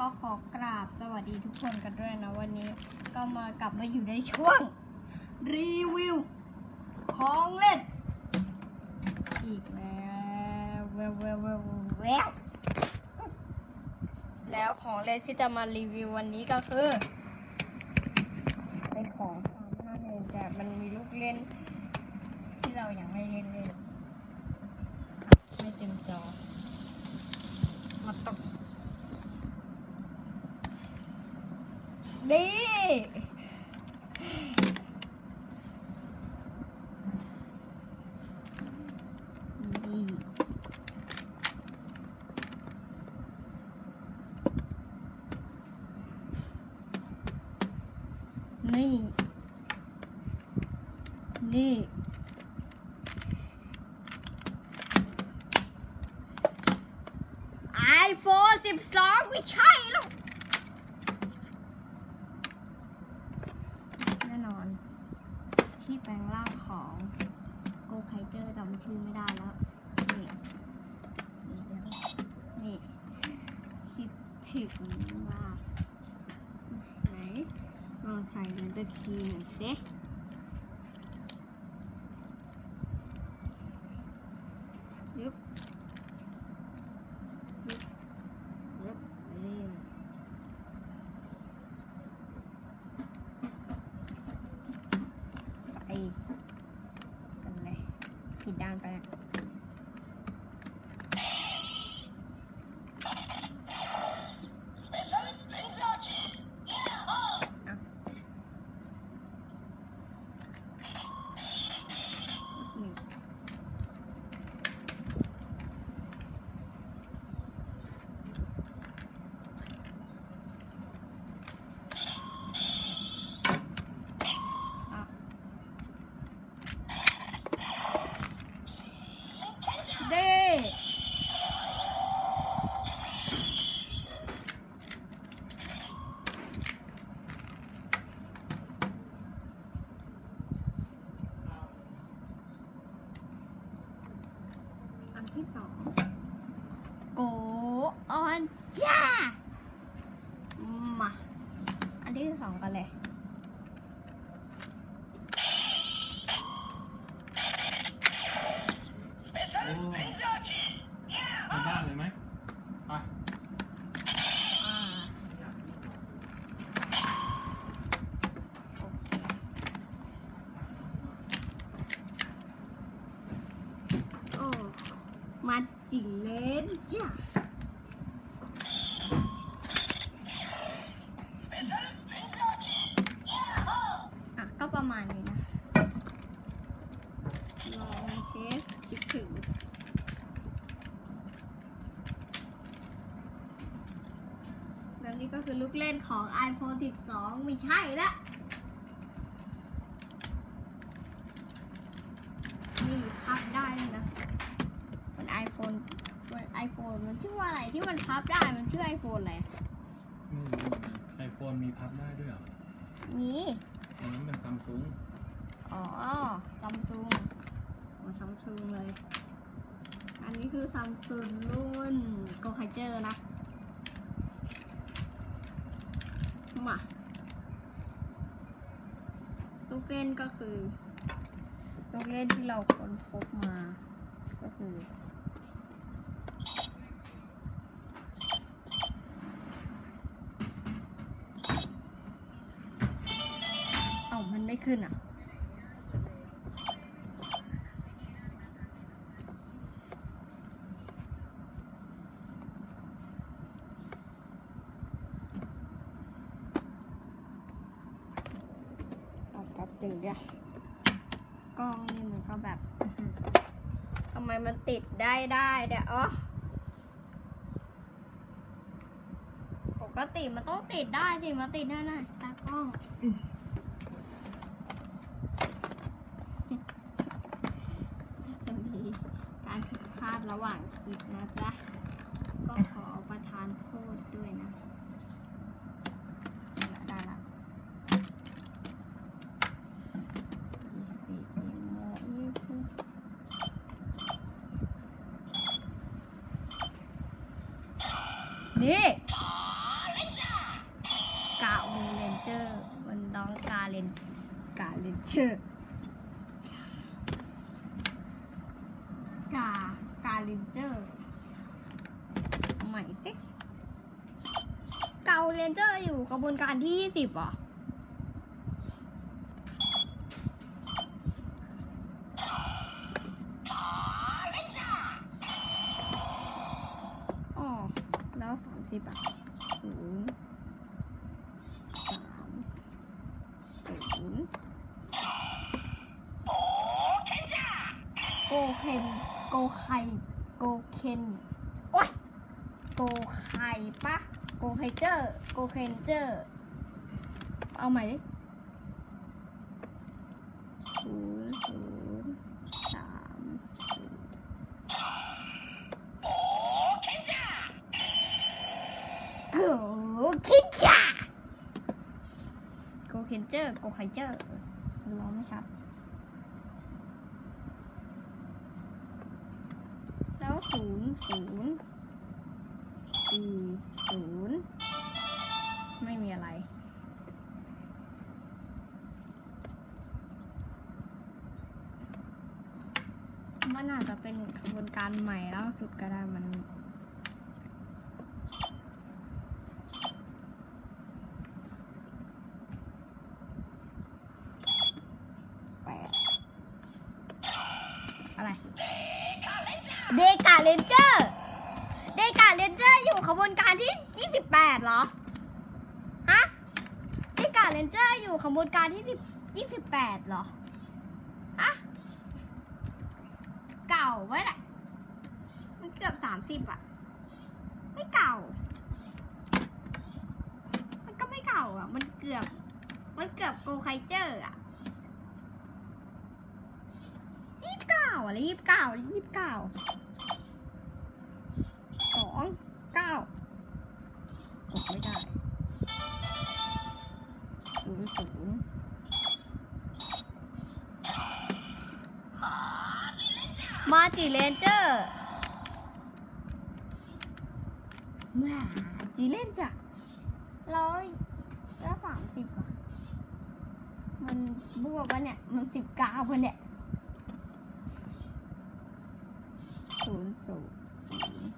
ก็ขอกราบสวัสดีทุกคนกันด้วยนะวันนี้ก็มากลับมาอยู่ในช่วง รีวิว ของเล่น อีกแล้วแววแววแววแววแล้วของเล่นที่จะมารีวิววันนี้ก็คือ เป็นของตามหน้าเองแต่มันมีลูกเล่น ที่เรายังไม่เล่นเล่นอะไม่เต็มจอมาตกดีนี่ นี่ นี่ iPhone 12 ไม่ใช่หรอกแน่นอน ที่แปลงร่างของโกไคเตอร์จำชื่อไม่ได้แล้ว นี่ นี่เดี๋ยวนี่ คิดถึงว่าไหน ลองใส่เดนเตอร์คีย์หน่อยสิยึบ Yep. นี่ใส่กันเลยผิดด้านไปนะอะนี่ อะเด้อันที่สองโกออนจ้า มา อันที่สองกันเลย โอ้ไปบ้านเลยไหมไป อ่าโอเคโอ้มาจิเลนจ้ะอะ ก็ประมาณนี้นะ ลองเทสคิดถึง แล้วนี่ก็คือลูกเล่นของ iPhone 12ไม่ใช่ละนี่พับได้เลยนะมัน iPhone มัน iPhone มันชื่อว่าอะไรที่มันพับได้มันชื่อ iPhone อะไรไอโฟนมีพับได้ด้วยเหรอนี่อันนั้นเป็นซัมซุงอ๋อซัมซุงอ๋อซัมซุงเลย อันนี้คือซัมซุงรุ่นโกไคเจอร์นะ มาลูกเล่นก็คือ ลูกเล่นที่เราค้นพบมา ก็คือเอ้ามันไม่ขึ้นอะ เอาแป๊บหนึ่ง เดียวกล้องนี่มันก็แบบทำไมมันติดได้ได้เดี๋ยวอ๋อปกติมันต้องติดได้สิมาติดได้ไหนตากล้องจะมีการผิดพลาดระหว่างคลิปนะจ๊ะ ก็ขอประทานโทษด้วยนะได้ละได้ละ นี่ จอร์มันน้องกาเลนกาเลนเจอร์กากาเลนเจอร์ใหม่สิ เราเลนเจอร์อยู่กระบวนการที่ยี่สิบเหรออ๋อ แล้วสามสิบอะศูนย์สามศูนย์โกเคนโกไคโกเคนโอ๊ยโกไคปะ โกไคเจอร์โกเคนเจอร์เอาใหม่ดิศูนย์ศูนย์สามศูนย์โกคินจาโกเคนเจอร์โกไคเจอร์ร้องไม่ชัดแล้วศูนย์ศูนย์สี่ศูนย์ไม่มีอะไร มันอาจจะเป็น ขบวนใหม่ล่าสุดก็ได้มันแปดอะไรเดกาเลนเจอร์เดกาเลนเจอร์อยู่ขบวนการที่ 28เหรอฮะเดกาเลนเจอร์อยู่ขบวนการที่10 28เหรอฮะเก่าไว้แหละ กือบอะไม่เก่า มันก็ไม่เก่าอะมันเกือบ มันเกือบโกไคเจอร์อะยี่สิบเก้าอะไรยี่สิบเก้ายี่สิบเก้าสองเก้ากดไม่ได้ศูนย์ศูนย์มาจิเลนเจอร์มา จิเลนจ้ะร้อยแล้วสามสิบอะมันบวกวะเนี่ย มันสิบเก้าพะเนี่ยศูนย์ศูนย์ศูนย์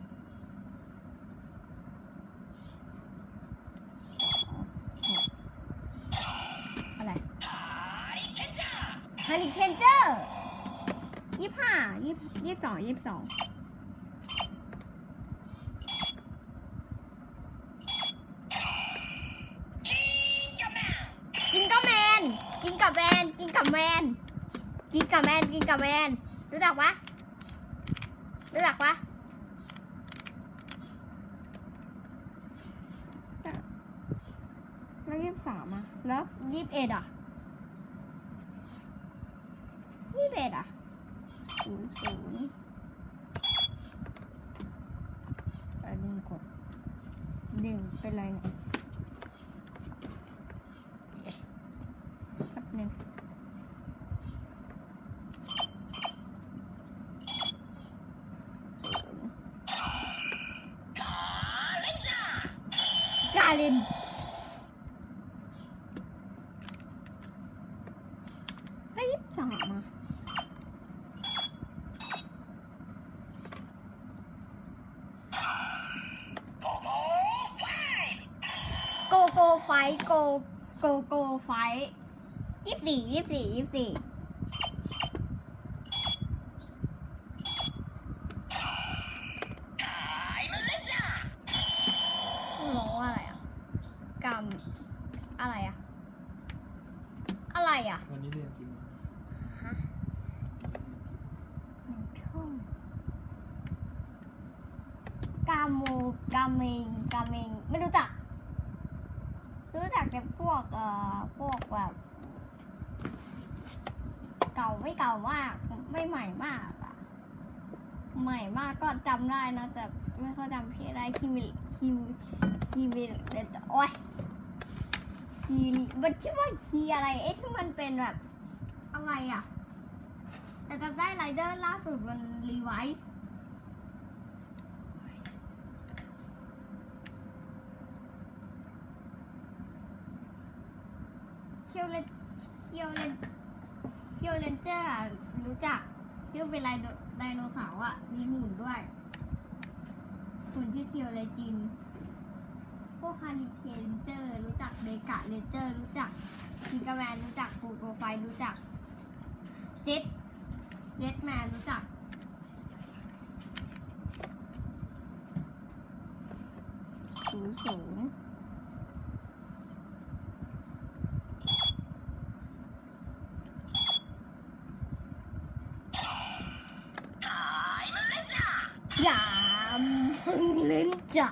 สองหกอะไรฮาริเคนเจอร์ยี่ห้ายี่ยี่สองยี่สองกินกับแมน กินกับแมน กินกับแมนกินกับแมนกินกับแมนรู้จักปะรู้จักปะแล้วยี่สิบสามอะ แล้วยี่สิบเอ็ดอะยี่สิบเอ็ดอะศูนย์ศูนย์ไปดึงกดดึงเป็นไรเนี่ยแป๊บหนึง กาลินได้ยี่สิบสามอะโกโกไฟโกโกโกไฟยี่สิบสี่ยี่สิบสี่ยี่สิบสี่ร้องอะไรอะกรรมอะไรอะ อะไรอะ วันนี้เรียนกี่โมง ฮะหนึ่งทุ่มกาโมกาเมงกาเมงไม่รู้จัก รู้จักแต่พวกเอ่อพวกแบบ เก่าไม่เก่ามาก ไม่ใหม่มากอะใหม่มากก็จำได้นะแต่ไม่ค่อยจำชื่อได้คิมิคิมคิมิเดตโอ้ยคีมันชื่อว่าคีอะไรเอ๊ะที่มันเป็นแบบอะไรอะแต่จำได้ไรเดอร์ล่าสุดมันรีไวซ์ ยวเลนเคียวเลนเคียวเลนเจอร์อะรู้จักเที่เป็นไดไดโนเสาร์อะมีหุ่นด้วยหุ่นที่เคียวเลจิน พวกฮาริเคนเจอร์ รู้จักเดกะเลเจอร์ รู้จักทิงกาแมนรู้จักปูโกไฟรู้จักเจ็ตเจ็ตแมนรู้จักสูงสูง ยาม เล่นจ้ะ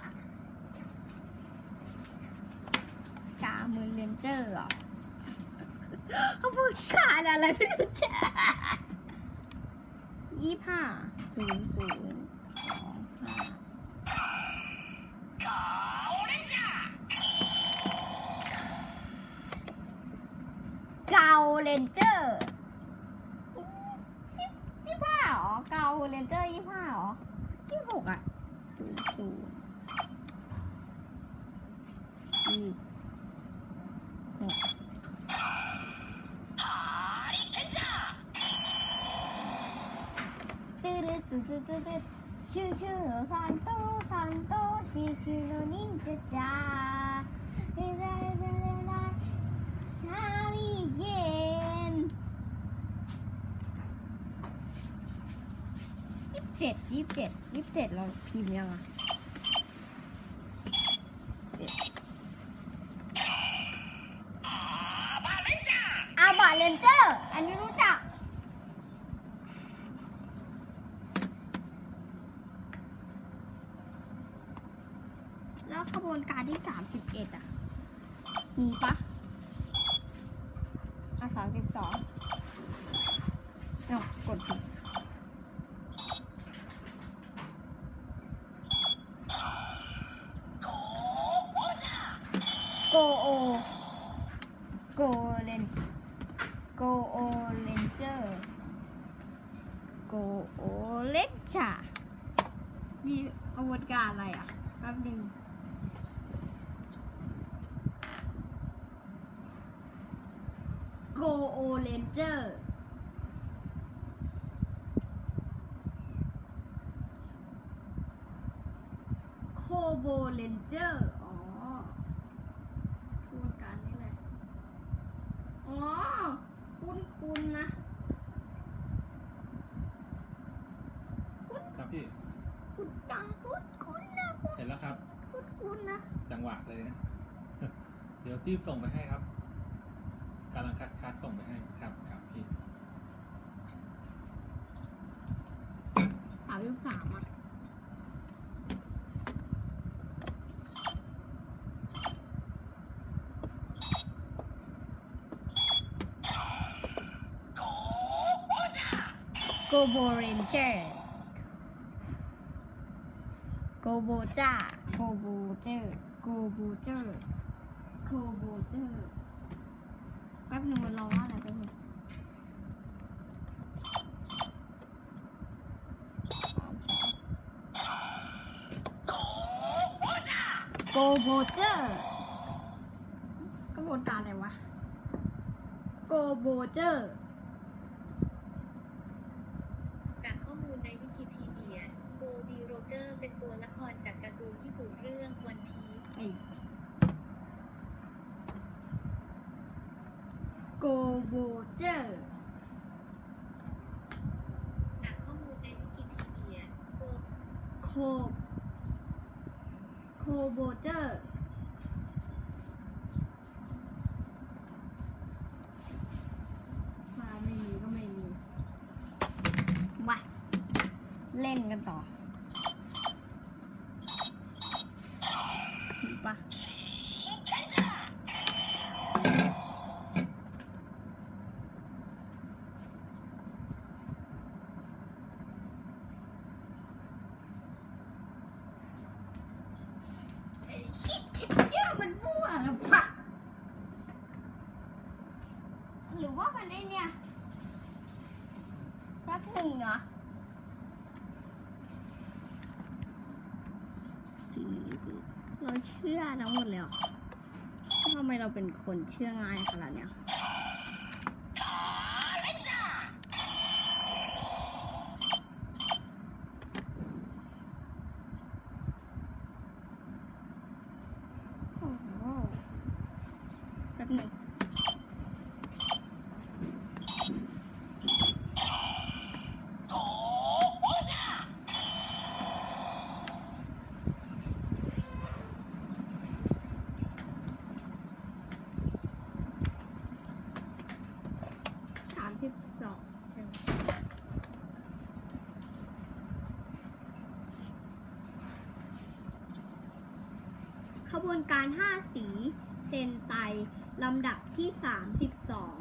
กามือเลนเจอร์เหรอเขาพูดขาดอะไรไม่รู้จักยี่ห้าศูนย์ศูนย์สองห้าเกาเลนเจอร์ยี่ห้าเหรอเกาเลนเจอร์ยี่ห้าเหรอที่หกอะ ศูนย์ศูนย์ยี่หกตื้อตื้อตื้อตื้อตื้อชื่อชื่อซันโตซันโตชื่อชื่อโนนินจาจาเฮ้ยได้ได้ได้ได้ฮาริเคนยี่สิบ เจ็ดยี่สิบเจ็ดยี่สิบเจ็ดเราพิมพ์ยังอะอาบาเลนเจอร์ อันนี้รู้จัก แล้วขบวนการที่สามสิบเอ็ดอะ มีปะอะสามสิบสองเนาะกดผิดโกโอ โกเลน โกโอเลนเจอร์ โกโอเลนชามีขบวนการอะไรอะแป๊บหนึง โกโอ เลนเจอร์โคโบเลนเจอร์ อ๋อพูดการนี่แหละ อ๋อ คุ้นคุ้นๆนะ ครับพี่ คุ้นดังคุ้นคุ้นๆนะคุ้น เห็นแล้วครับ คุ้นคุ้นๆนะ จังหวะเลยนะ เดี๋ยวรีบส่งไปให้ครับกำลังคัดคัดส่งไปให้ครับครับพี่ สามสิบสามอะโกโบเรนเจอร์โกโบจ้าโกโบเจอร์โกโบเจอร์โกโบเจอร์แป๊บนึงมันรอว่าอะไรแป๊บนึง โกโบเจอร์กระบวนการอะไรวะโกโบเจอร์จากข้อมูลในวิกิพีเดียโกบีโรเจอร์เป็นตัวละครจากการ์ตูนญี่ปุ่นเรื่องวันพีซไอ้โกโบเจอร์ จากข้อมูลในวิกิพีเดียโก โค โคโบเจอร์ มาไม่มีก็ไม่มีมาเล่นกันต่อถูกปะชิดเจ้ามันมั่วหรือเปล่าหรือว่ามันไอเนี่ยแป๊บหนึ่งเนาะเราเชื่อทั้งหมดเลยเหรอเรา ทำไมเราเป็น คนเชื่อง่ายขนาดเนี้ยโอ้โหแป๊บหนึ่ง สามสิบสองใช่ไหมขบวน การห้าสี เซนไต ลำดับที่สามสิบสอง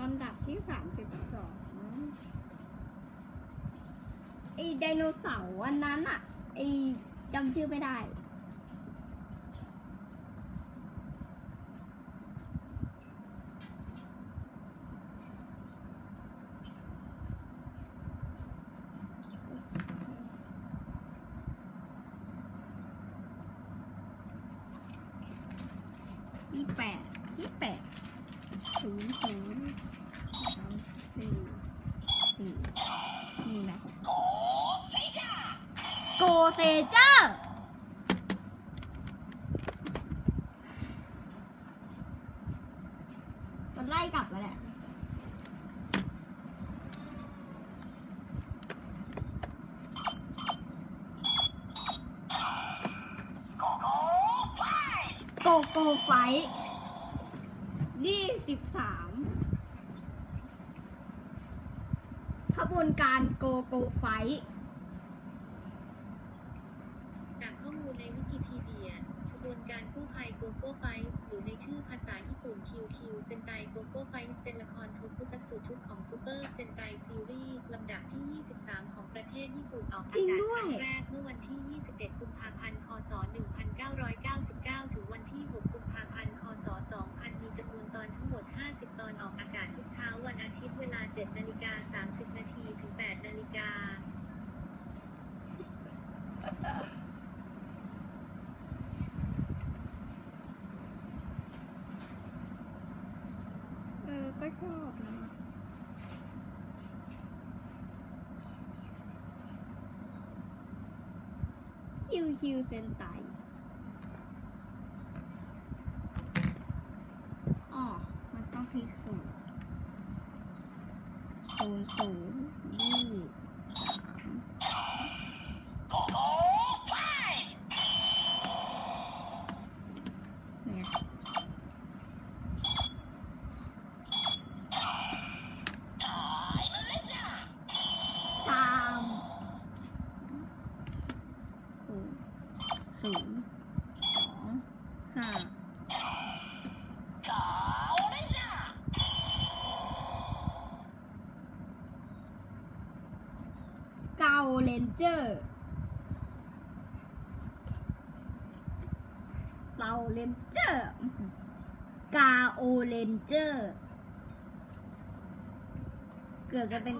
ลำดับที่สามสิบสองไอไดโนเสาร์อันนั้นอะไอจำชื่อไม่ได้ ยี่แปดยี่แปดศูนย์ศูนย์สามสี่สี่มีไหมโกเซเจอร์มันไล่กลับมาแหละ โกโกไฟยี่สิบสามขบวนการ โกโกไฟจากข้อมูลในวิกิพีเดียกระบวนการกู้ภัยโกโก้ไฟหรือในชื่อภาษาญี่ปุ่นคิวคิวเซนไตโกโก้ไฟเป็นละครโทคุซัตสึชุดของซูเปอร์เซนไตซีรีส์ลำดับที่ 23 ของประเทศญี่ปุ่นออกจริอางกาศด้วยครั้งแรกเมื่อวันที่ 21 กุมภาพันธ์ คศ 1999 ถึงวันที่ 6 กุมภาพันธ์ คศ 2000 มีจำนวนตอนทั้งหมด 50 ตอนออกอากาศทุกเช้าวันอาทิตย์เวลา 7 นาฬิกา 30 นาที ถึง8นาฬิกาเออ ก็ชอบนะคิวคิวเซนไตอ๋อ มันต้องพลิกสูตรศูนย์ศูนย์ยี่สามเนี่ยสามศูนย์ ศูนย์สองห้าเกาเลนเจอร์เกาเลนเจอร์อื้อหือกาโอเลนเจอร์ เกือบจะเป็น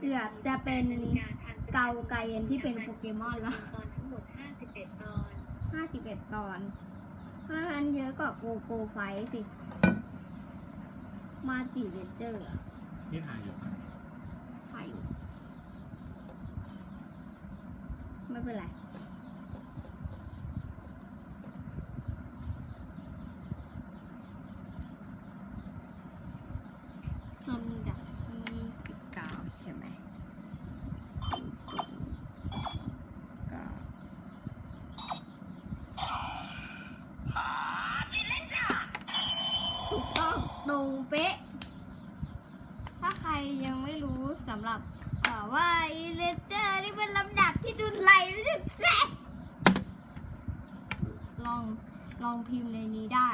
เกือบจะเป็นนาฬิกาทางสถนีเกาไกเอ็นที่เป็นโปเกมอนแล้วตอนทั้งหมด 51 ตอนห้าสิบเอ็ดตอนถ้านั้นเยอะกว่าโกโกไฟสิ มาจิเลนเจอร์อะนี่ถ่ายอยู่ครับถ่ายอยู่ ไม่เป็นไร ลำดับที่สิบเก้าใช่ไหมเก้าถูก ต้องตรงเป๊ะ ถ้าใครยังไม่รู้สำหรับว่าอีเลเจอร์นี่เป็นลำดับที่ดุนไหลรู้สึกแซ่บลองลองพิมพ์ในนี้ได้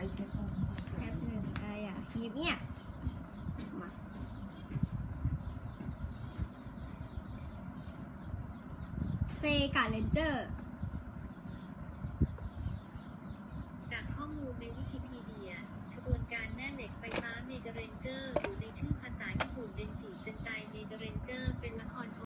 ไปเช็คก่อนแอปหนึ่งอะไรอะหีบเนี่ยมาเฟกาเลนเจอร์